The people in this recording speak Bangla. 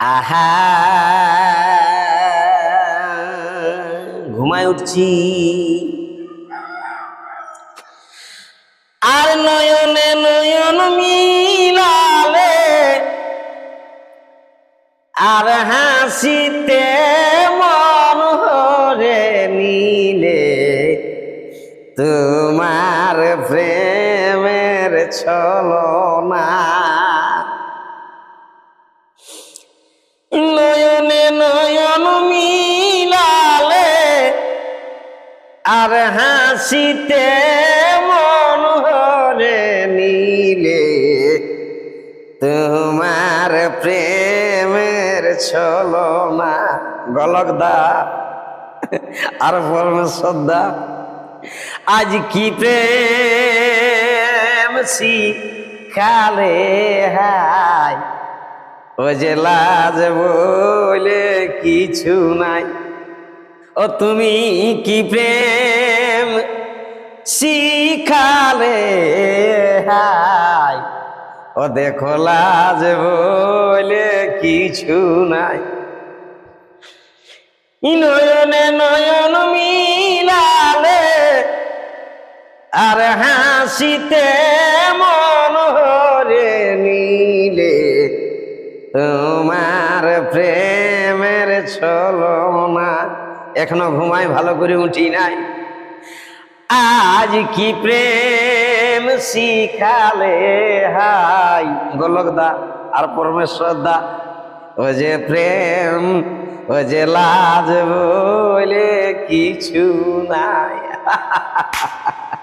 আহা, ঘুমায় উঠছি। আর নয়নে নয়ন মিলালে, আর হাসিতে মন হরে নিলে, তোমার প্রেমের ছলনা। আর হাসিতে মন হরে নিলে তোমার প্রেমের ছলনা গলক দা আর পরমেশ্বর দা আজ কি প্রেম শিখালে হাই ও যে লাজ বলে কিছু নাই। ও তুমি কি প্রেম? শিখালে, হাই। ও দেখো লাজ বলে কিছু নাই। নয়নে নয়ন মিলালে, আর হাসিতে মন হরে নিলে। তোমার প্রেমের ছলনা এখনও ঘুমায় ভালো করে উঠি নাই। আজ কি প্রেম শিখালে হাই, গোলক দা আর পরমেশ্বর দা। ও যে প্রেম, ও যে লাজ বলে কিছু নাই।